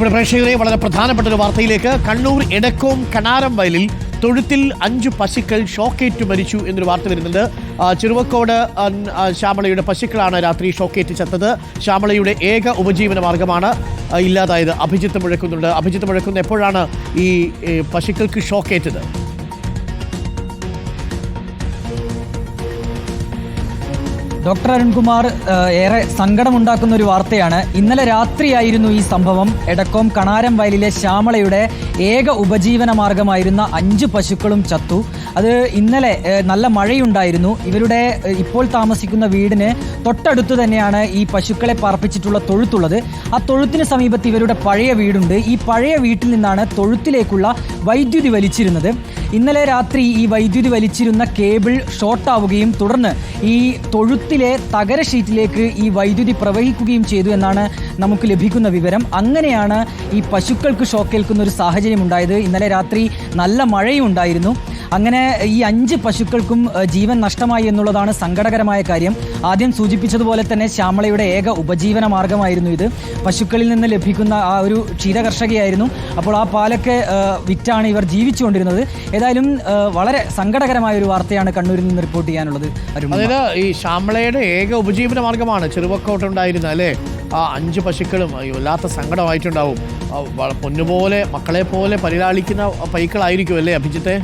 ഇവിടെ പ്രേക്ഷകരെ വളരെ പ്രധാനപ്പെട്ട ഒരു വാർത്തയിലേക്ക്. കണ്ണൂർ എടക്കോം കനാരം വയലിൽ തൊഴുത്തിൽ അഞ്ച് പശുക്കൾ ഷോക്കേറ്റ് മരിച്ചു എന്നൊരു വാർത്ത വരുന്നുണ്ട്. ചെറുവക്കോട് ശ്യാമളയുടെ പശുക്കളാണ് രാത്രി ഷോക്കേറ്റ് ചത്തത്. ശ്യാമളയുടെ ഏക ഉപജീവന മാർഗമാണ് ഇല്ലാതായത്. അഭിജിത്ത് മുഴക്കുന്നുണ്ട്. അഭിജിത്ത് മുഴക്കുന്ന എപ്പോഴാണ് ഈ പശുക്കൾക്ക് ഷോക്കേറ്റത്? ഡോക്ടർ അരുൺകുമാർ ഏറെ സങ്കടമുണ്ടാക്കുന്ന ഒരു വാർത്തയാണ്. ഇന്നലെ രാത്രിയായിരുന്നു ഈ സംഭവം. എടക്കോം കണാരം വയലിലെ ശ്യാമളയുടെ ഏക ഉപജീവന മാർഗമായിരുന്ന അഞ്ച് പശുക്കളും ചത്തു. അത് ഇന്നലെ നല്ല മഴയുണ്ടായിരുന്നു. ഇവരുടെ ഇപ്പോൾ താമസിക്കുന്ന വീടിന് തൊട്ടടുത്ത് തന്നെയാണ് ഈ പശുക്കളെ പാർപ്പിച്ചിട്ടുള്ള തൊഴുത്തുള്ളത്. ആ തൊഴുത്തിന് സമീപത്ത് ഇവരുടെ പഴയ വീടുണ്ട്. ഈ പഴയ വീട്ടിൽ നിന്നാണ് തൊഴുത്തിലേക്കുള്ള വൈദ്യുതി വലിച്ചിരുന്നത്. ഇന്നലെ രാത്രി ഈ വൈദ്യുതി വലിച്ചിരുന്ന കേബിൾ ഷോർട്ട് ആവുകയും തുടർന്ന് ഈ തൊഴുത്തിലെ തകര ഷീറ്റിലേക്ക് ഈ വൈദ്യുതി പ്രവഹിക്കുകയും ചെയ്തു എന്നാണ് നമുക്ക് ലഭിക്കുന്ന വിവരം. അങ്ങനെയാണ് ഈ പശുക്കൾക്ക് ഷോക്കേൽക്കുന്ന ഒരു സാഹചര്യം ഉണ്ടായത് ഇന്നലെ രാത്രി നല്ല മഴയും ഉണ്ടായിരുന്നു അങ്ങനെ ഈ അഞ്ച് പശുക്കൾക്കും ജീവൻ നഷ്ടമായി എന്നുള്ളതാണ് സങ്കടകരമായ കാര്യം. ആദ്യം സൂചിപ്പിച്ചതുപോലെ തന്നെ ശ്യാമളയുടെ ഏക ഉപജീവന മാർഗമായിരുന്നു ഇത്. പശുക്കളിൽ നിന്ന് ലഭിക്കുന്ന ആ ഒരു ക്ഷീരകർഷകയായിരുന്നു. അപ്പോൾ ആ പാലൊക്കെ വിറ്റാണ് ഇവർ ജീവിച്ചുകൊണ്ടിരുന്നത്. ഏതായാലും വളരെ സങ്കടകരമായ ഒരു വാർത്തയാണ് കണ്ണൂരിൽ നിന്ന് റിപ്പോർട്ട് ചെയ്യാനുള്ളത് അതായത് ഈ ശ്യാമളയുടെ ഏക ഉപജീവന മാർഗമാണ് ചെറുവക്കോട്ടുണ്ടായിരുന്ന അല്ലേ? ആ അഞ്ച് പശുക്കളും വല്ലാത്ത സങ്കടമായിട്ടുണ്ടാവും. പൊന്നുപോലെ മക്കളെ പോലെ പരിലാളിക്കുന്ന പൈക്കളായിരിക്കും അല്ലേ അഭിജിത്തെ?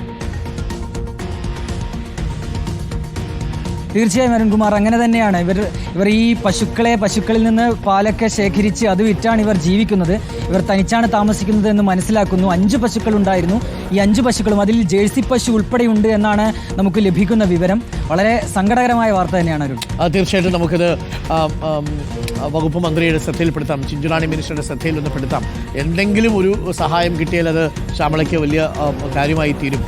തീർച്ചയായും അരുൺകുമാർ അങ്ങനെ തന്നെയാണ്. ഇവർ ഇവർ ഈ പശുക്കളെ പശുക്കളിൽ നിന്ന് പാലൊക്കെ ശേഖരിച്ച് അത് വിറ്റാണ് ഇവർ ജീവിക്കുന്നത്. ഇവർ തനിച്ചാണ് താമസിക്കുന്നത് എന്ന് മനസ്സിലാക്കുന്നു. അഞ്ച് പശുക്കൾ ഉണ്ടായിരുന്നു ഈ അഞ്ച് പശുക്കളും അതിൽ ജേഴ്സി പശു ഉൾപ്പെടെയുണ്ട് എന്നാണ് നമുക്ക് ലഭിക്കുന്ന വിവരം. വളരെ സങ്കടകരമായ വാർത്ത തന്നെയാണ് അരുൺ. തീർച്ചയായിട്ടും നമുക്കിത് വകുപ്പ് മന്ത്രിയുടെ ശ്രദ്ധയിൽപ്പെടുത്താം. ചിഞ്ചുറാണി മിനിസ്റ്ററുടെ ശ്രദ്ധയിൽ പെടുത്താം എന്തെങ്കിലും ഒരു സഹായം കിട്ടിയാൽ അത് ശ്യാമളയ്ക്ക് വലിയ കാര്യമായി തീരും.